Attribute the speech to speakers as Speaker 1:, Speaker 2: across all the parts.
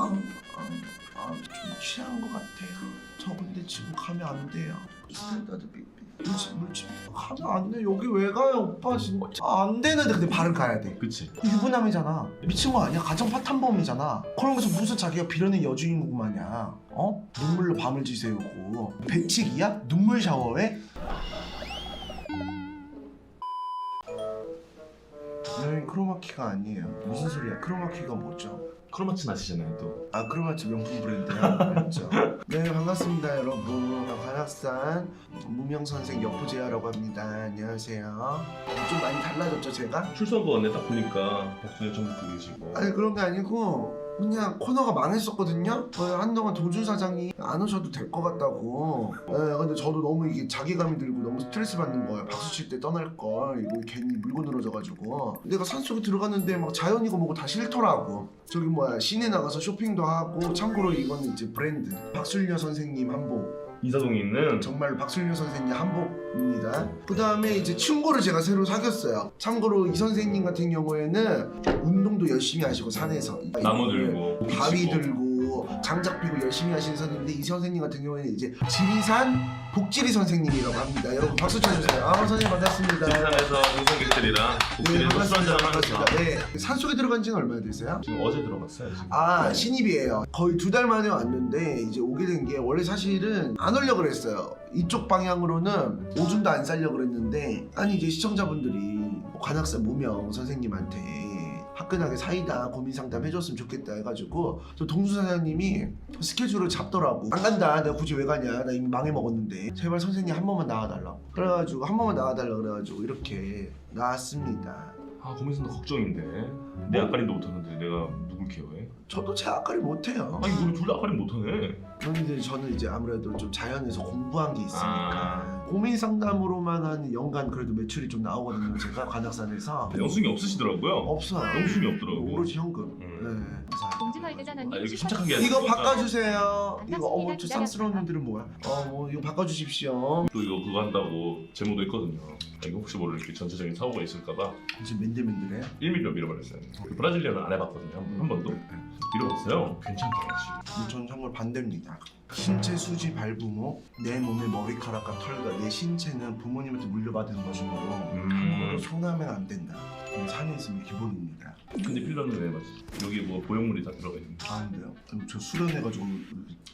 Speaker 1: 아, 아, 아, 좀 취한 것 같아요. 저 근데 지금 가면 안 돼요. 삐삐. 물집 물집 가면 안 돼. 여기 왜 가요, 오빠 진짜. 아, 안 되는데 근데 발은 가야 돼.
Speaker 2: 그치
Speaker 1: 유부남이잖아. 미친 거 아니야? 가정 파탄범이잖아. 그러면서 무슨 자기가 빌어낸 여주인공 마냥 어? 눈물로 밤을 지새우고 백칙이야? 눈물 샤워해? 여긴 크로마키가 아니에요. 무슨 소리야? 크로마키가 뭐죠?
Speaker 2: 크로마치 마시잖아요 또
Speaker 1: 아 크로마치 명품 브랜드야. 그렇죠. 네 반갑습니다 여러분. 관악산 무명 선생 여포제아라고 합니다. 안녕하세요. 좀 많이 달라졌죠 제가?
Speaker 2: 출소한 거딱 보니까 박준혜 전부 계시고
Speaker 1: 아니 그런 게 아니고 그냥 코너가 망했었거든요. 어, 한동안 도준 사장이 안 오셔도 될 것 같다고. 예, 근데 저도 너무 이게 자괴감이 들고 너무 스트레스 받는 거예요. 박수 칠 때 떠날 걸 이거 괜히 물고 늘어져가지고 내가 산속에 들어갔는데 막 자연이고 뭐고 다 싫더라고. 저기 뭐야 시내 나가서 쇼핑도 하고 참고로 이거는 이제 브랜드 박술녀 선생님 한복.
Speaker 2: 이사동에 있는
Speaker 1: 정말 박술녀 선생님 한복입니다. 그 다음에 이제 친구를 제가 새로 사귀었어요. 참고로 이 선생님 같은 경우에는 운동도 열심히 하시고 산에서
Speaker 2: 나무 들고 고기
Speaker 1: 바위
Speaker 2: 치고.
Speaker 1: 들고 장작 피고 열심히 하시는 선생님인데 이 선생님 같은 경우에는 이제 지리산 복지리 선생님이라고 합니다. 여러분 박수 쳐주세요. 아 선생님 반갑습니다.
Speaker 2: 지리산에서 응성객들이랑
Speaker 1: 네
Speaker 2: 복지에서 술
Speaker 1: 반갑습니다.
Speaker 2: 한잔 하면서
Speaker 1: 반갑습니다. 네 산속에 들어간 지는 얼마나 되세요?
Speaker 2: 지금 어제 들어갔어요 지금
Speaker 1: 아 신입이에요. 거의 두 달 만에 왔는데 이제 오게 된 게 원래 사실은 안 오려 고 그랬어요. 이쪽 방향으로는 오줌도 안 싸려 고 그랬는데 아니 이제 시청자분들이 관악산 무명 선생님한테 화끈하게 사이다 고민 상담 해줬으면 좋겠다 해가지고 저 동수 사장님이 스케줄을 잡더라고. 안 간다. 내가 굳이 왜 가냐. 나 이미 망해 먹었는데. 제발 선생님 한 번만 나와달라고. 그래가지고 한 번만 나와달라 그래가지고 이렇게 나왔습니다.
Speaker 2: 아 고민선도 걱정인데. 내 앞가림도 못하는데 내가 누굴 케어해?
Speaker 1: 저도 제 앞가리 못해요.
Speaker 2: 아니 우리 둘다 앞가림 못하네.
Speaker 1: 그런데 저는 이제 아무래도 좀 자연에서 공부한 게 있으니까.
Speaker 2: 아.
Speaker 1: 고민 상담으로만 한 연간 그래도 매출이 좀 나오거든요. 제가 관악산에서
Speaker 2: 영수증이 없으시더라고요
Speaker 1: 없어요.
Speaker 2: 영수증이 없더라고
Speaker 1: 오로지 현금.
Speaker 2: 음.
Speaker 1: 네.
Speaker 2: 아, 이렇게
Speaker 3: 슈퍼
Speaker 2: 침착하게
Speaker 3: 챗.
Speaker 1: 이거. 바꿔주세요. 이거 어머. 저 쌍스러운 놈들은 뭐야? 어뭐 이거 바꿔주십시오.
Speaker 2: 또 이거 그거 한다고 제모도 했거든요 아, 이거 혹시 모를 이렇게 전체적인 사고가 있을까봐
Speaker 1: 이제 맨들맨들해.
Speaker 2: 1mm 밀어버렸어요 그 브라질리아는 안 해봤거든요 한, 한 번도 밀어봤어요 괜찮더라고요
Speaker 1: 전 정말 반대입니다. 신체 수지 발부모, 내 몸의 머리카락과 털과 내 신체는 부모님한테 물려받은 것이므로
Speaker 2: 음.
Speaker 1: 소나면 안 된다. 이건 산에 있으면 기본입니다.
Speaker 2: 근데 필러는 왜 맞지? 여기 뭐 보형물이 다 들어가 있는
Speaker 1: 안 돼요. 그럼 저 수련해가지고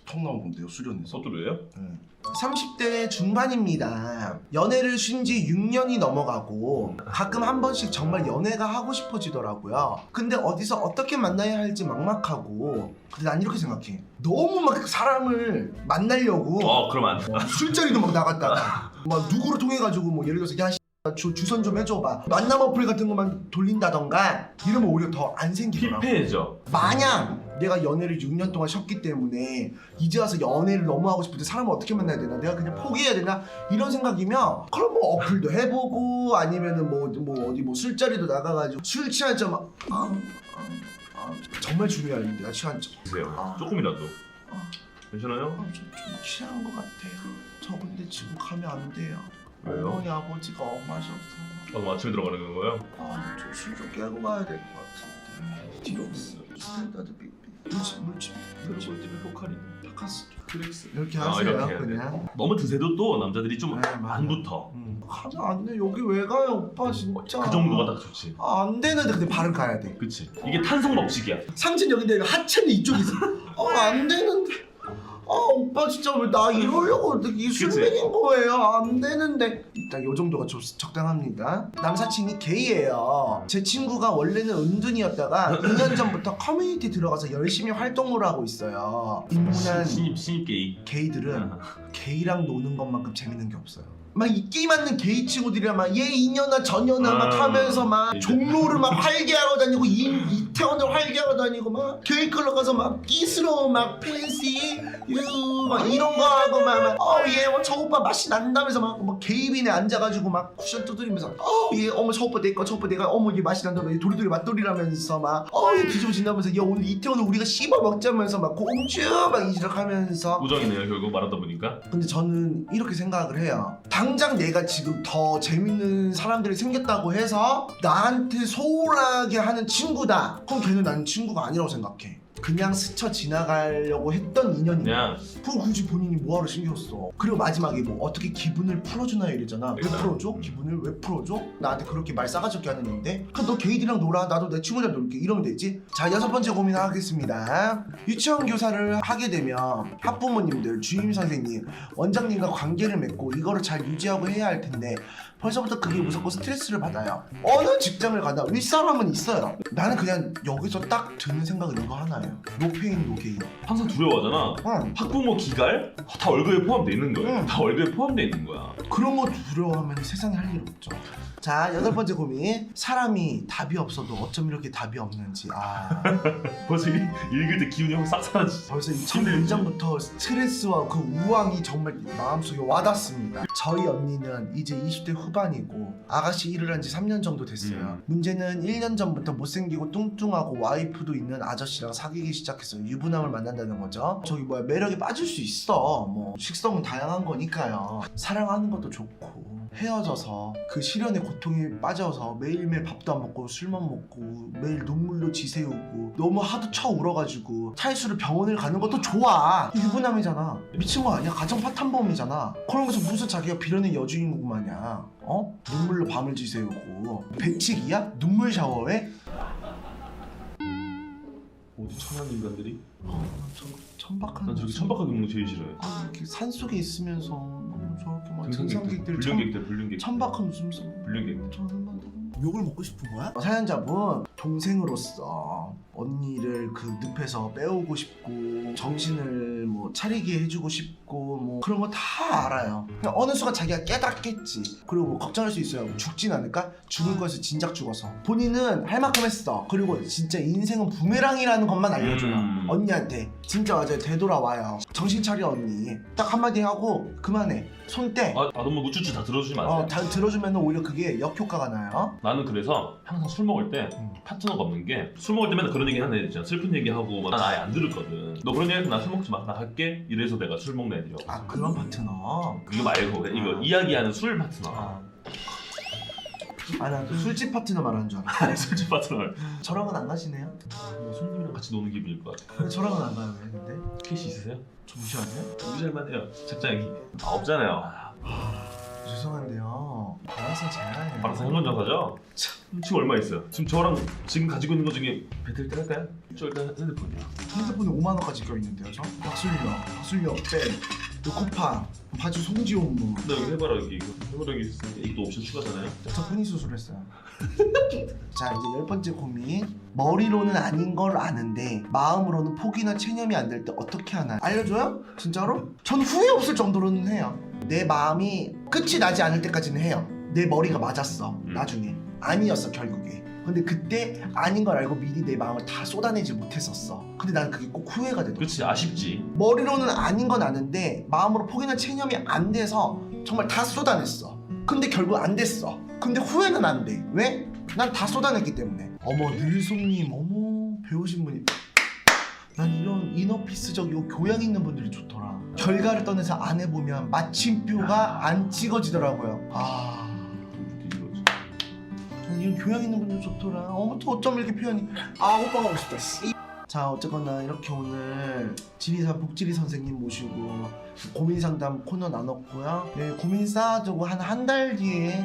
Speaker 1: 턱 나온 건데요. 수련해서.
Speaker 2: 서투르예요?
Speaker 1: 네. 30대 중반입니다. 연애를 쉰 지 6년이 넘어가고 가끔 한 번씩 정말 연애가 하고 싶어지더라고요. 근데 어디서 어떻게 만나야 할지 막막하고 근데 난 이렇게 생각해. 너무 막 사람을 만나려고
Speaker 2: 어 그럼 안 돼.
Speaker 1: 어, 술자리도 막 나갔다가 막 누구를 통해 가지고 뭐 예를 들어서 야 씨, 주, 주선 좀 해줘봐. 만남 어플 같은 것만 돌린다던가 이러면 오히려 더 안 생기더라고.
Speaker 2: 피폐해져.
Speaker 1: 마냥 내가 연애를 6년 동안 쉬었기 때문에 이제 와서 연애를 너무 하고 싶은데 사람을 어떻게 만나야 되나? 내가 그냥 포기해야 되나? 이런 생각이면 그럼 뭐 어플도 해보고 아니면은 뭐, 뭐 어디 뭐 술자리도 나가가지고 술 취한 점 아, 아, 아, 정말 중요한 일인데 나 취한 점.
Speaker 2: 드세요.
Speaker 1: 아.
Speaker 2: 조금이라도.
Speaker 1: 아.
Speaker 2: 괜찮아요?
Speaker 1: 아, 좀, 좀 취한 것 같아요. 저 근데 지금 가면 안 돼요
Speaker 2: 왜요?
Speaker 1: 어머니 아버지가 엄마셔서
Speaker 2: 방금 아침에 들어가는 거예요?
Speaker 1: 아저술좀 깨고 가야 될 것 같은데. 디록스 스탠다드 삐삐 물집 물집. 물집
Speaker 2: 꿀팁이 포카리
Speaker 1: 타카스
Speaker 2: 트릭스
Speaker 1: 이렇게
Speaker 2: 아,
Speaker 1: 하세요
Speaker 2: 이렇게 해야 돼.
Speaker 1: 그냥.
Speaker 2: 너무 드세도 또 남자들이 좀
Speaker 1: 네, 맞아.
Speaker 2: 안 붙어
Speaker 1: 음. 가면 안돼. 여기 왜 가요? 오빠 진짜.
Speaker 2: 그 정도가 딱 좋지.
Speaker 1: 아, 안 되는데 근데 발은 가야 돼.
Speaker 2: 그치. 이게 탄성 법칙이야.
Speaker 1: 여기인데 하체는 이쪽에 있어. 어안 되는데. 아 오빠 진짜 왜 나 이러려고 이술
Speaker 2: 그치?
Speaker 1: 먹인 거예요 안 되는데 일단 요 정도가 좀 적당합니다 남사친이 게이예요 제 친구가 원래는 은둔이었다가 2년 전부터 커뮤니티 들어가서 열심히 활동을 하고 있어요 인문한
Speaker 2: 신입 신입 게이
Speaker 1: 게이들은
Speaker 2: 아.
Speaker 1: 게이랑 노는 것만큼 재밌는 게 없어요. 막 인기 많는 게이 친구들이랑 막 얘 이년아 저년아 막
Speaker 2: 아.
Speaker 1: 하면서 막. 종로를 막 활개하고 다니고 이, 이태원을 활개하고 다니고 막 게이클럽 가서 막 끼스러워 막 팬시 유막 이런 거 하고 막어얘저 오빠 맛이 난다면서 막, 막 게이빈에 앉아가지고 막 쿠션 두드리면서 어얘 어머 저 오빠 내거 저 오빠 내가 어머 얘 맛이 난다 얘 도리도리 맛돌이라면서 막어얘 뒤집어진다면서 얘 오늘 이태원을 우리가 씹어 먹자면서 막 공주 막 이지락하면서
Speaker 2: 우정이네요 결국 말하다 보니까
Speaker 1: 근데 저는 이렇게 생각을 해요. 당장 내가 지금 더 재밌는 사람들이 생겼다고 해서 나한테 소홀하게 하는 친구다. 그럼 걔는 나는 친구가 아니라고 생각해. 그냥 스쳐 지나가려고 했던 인연이
Speaker 2: 그냥.
Speaker 1: 그럼 굳이 본인이 뭐하러 신경 써 그리고 마지막에 뭐 어떻게 기분을 풀어주나 이러잖아. 왜
Speaker 2: 그러니까.
Speaker 1: 풀어줘? 기분을 왜 풀어줘? 나한테 그렇게 말 싸가지 없게 하는데? 그럼 너 게이들이랑 놀아. 나도 내 친구랑 놀게. 이러면 되지. 자 여섯 번째 고민 하겠습니다. 유치원 교사를 하게 되면 학부모님들 주임 선생님 원장님과 관계를 맺고 이거를 잘 유지하고 해야 할 텐데 벌써부터 그게 무섭고 스트레스를 받아요. 어느 직장을 가나 윗사람은 있어요. 나는 그냥 여기서 딱 드는 생각은 이거 하나예요 노페인 노게인
Speaker 2: 항상 두려워하잖아.
Speaker 1: 응.
Speaker 2: 학부모 기갈 다 월급에 포함돼 있는 거야.
Speaker 1: 응.
Speaker 2: 다 월급에 포함돼 있는 거야.
Speaker 1: 그런 거 두려워하면 세상에 할 일 없죠. 자 여덟 번째 고민 사람이 답이 없어도 어쩜 이렇게 답이 없는지 아
Speaker 2: 벌써 이- 읽을 때 기운이 확싹 사라지지.
Speaker 1: 벌써 이첫 문장부터 스트레스와 그 우왕이 정말 마음속에 와닿습니다. 저희 언니는 이제 20대 후반이고 아가씨 일을 한 지 3년 정도 됐어요.
Speaker 2: 음.
Speaker 1: 문제는 1년 전부터 못생기고 뚱뚱하고 와이프도 있는 아저씨랑 사귀 기 시작해서 유부남을 만난다는 거죠. 저기 뭐야 매력에 빠질 수 있어. 뭐 식성은 다양한 거니까요. 사랑하는 것도 좋고 헤어져서 그 시련의 고통에 빠져서 매일매일 밥도 안 먹고 술만 먹고 매일 눈물로 지새우고 너무 하도 쳐 울어가지고 차이수를 병원을 가는 것도 좋아 유부남이잖아 미친 거 아니야 가정 파탄범이잖아 그러면서 무슨 자기가 빌어낸 여주인공 마냥 어? 눈물로 밤을 지새우고 배치기야? 눈물 샤워해?
Speaker 2: 어디 천한 인간들이?
Speaker 1: 어, 저 천박한
Speaker 2: 난 저렇게
Speaker 1: 모습.
Speaker 2: 천박하게 먹는 거 제일 싫어해.
Speaker 1: 아, 이렇게 산 속에 있으면서 너무 저렇게 막
Speaker 2: 등산객들,
Speaker 1: 천,
Speaker 2: 불륜객들, 불륜객.
Speaker 1: 천박한 웃음 소
Speaker 2: 불륜객.
Speaker 1: 저는 막 욕을 먹고 싶은 거야? 사연자분 동생으로서 언니를 그 늪에서 빼오고 싶고 정신을 뭐 차리게 해주고 싶고 뭐 그런 거 다 알아요. 그냥 어느 순간 자기가 깨닫겠지. 그리고 뭐 걱정할 수 있어요. 죽진 않을까? 죽을 것을 진작 죽어서. 본인은 할 만큼 했어. 그리고 진짜 인생은 부메랑이라는 것만 알려줘요.
Speaker 2: 음.
Speaker 1: 언니한테 진짜 맞아요. 되돌아와요. 정신 차려 언니. 딱 한마디 하고 그만해. 손 떼.
Speaker 2: 아, 아 너무 우쭈쭈 다 들어주지 마세요.
Speaker 1: 어, 다 들어주면 오히려 그게 역효과가 나요.
Speaker 2: 나는 그래서 항상 술 먹을 때
Speaker 1: 음.
Speaker 2: 파트너가 없는 게 술 먹을 때 맨날 그런 얘기 하는 애들 있잖아 슬픈 얘기 하고 막 난 아예 안 들었거든 너 그런 얘기 하면 나술 먹지 마 나 할게 이래서 내가 술 먹는 애들이야
Speaker 1: 아 그런 파트너.
Speaker 2: 이거 말고 그냥 이거
Speaker 1: 아.
Speaker 2: 이야기하는 술 파트너
Speaker 1: 아. 아나 술집 파트너 말하는 줄 알아.
Speaker 2: 술집 파트너
Speaker 1: 저랑은 안 가시네요?
Speaker 2: 뭐 손님이랑 같이 노는 기분일 것 같아
Speaker 1: 근데 저랑은 안 가요 왜 근데?
Speaker 2: 캐시 있으세요?
Speaker 1: 저 무시하세요?
Speaker 2: 무시할만 해요 책장이 아 없잖아요
Speaker 1: 죄송한데요. 바라상 제한이에요.
Speaker 2: 알아서 현금전사죠? 지금 얼마 있어요? 지금 저랑 지금 가지고 있는 거 중에 배틀 때 할까요? 저 일단 핸드폰이요
Speaker 1: 핸드폰에 5만 원까지 껴 있는데요 저? 박술력, 박술력 뺀, 그 쿠팡, 바지 송지온 뭐.
Speaker 2: 나 여기 해봐라 여기 이거 해봐라 여기 있으니까 이것도 옵션 추가잖아요
Speaker 1: 저 분리 수술했어요. 자 이제 열 번째 고민. 머리로는 아닌 걸 아는데 마음으로는 포기나 체념이 안 될 때 어떻게 하나? 알려줘요? 진짜로? 전 후회 없을 정도로는 해요. 내 마음이 끝이 나지 않을 때까지는 해요. 내 머리가 맞았어.
Speaker 2: 음.
Speaker 1: 나중에 아니었어 결국에. 근데 그때 아닌 걸 알고 미리 내 마음을 다 쏟아내지 못했었어. 근데 난 그게 꼭 후회가 되더라고.
Speaker 2: 그렇지 아쉽지
Speaker 1: 머리로는 아닌 건 아는데 마음으로 포기나 체념이 안 돼서 정말 다 쏟아냈어. 근데 결국 안 됐어. 근데 후회는 안 돼. 왜? 난 다 쏟아냈기 때문에. 어머 늘송님 어머 배우신 분이. 난 이런 이너피스적이고 교양 있는 분들이 좋더라. 결과를 떠나서 안 해보면 마침표가 안 찍어지더라고요. 아. 이런 교양 있는 분들 좋더라. 어머 또 어쩜 이렇게 표현이 아 오빠 가고 싶다. 씨. 자 어쨌거나 이렇게 오늘 지리사 복지리 선생님 모시고 고민 상담 코너 나눴고요. 네, 고민 쌓아두고 한 한 달 뒤에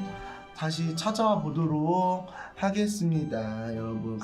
Speaker 1: 다시 찾아와 보도록 하겠습니다, 여러분.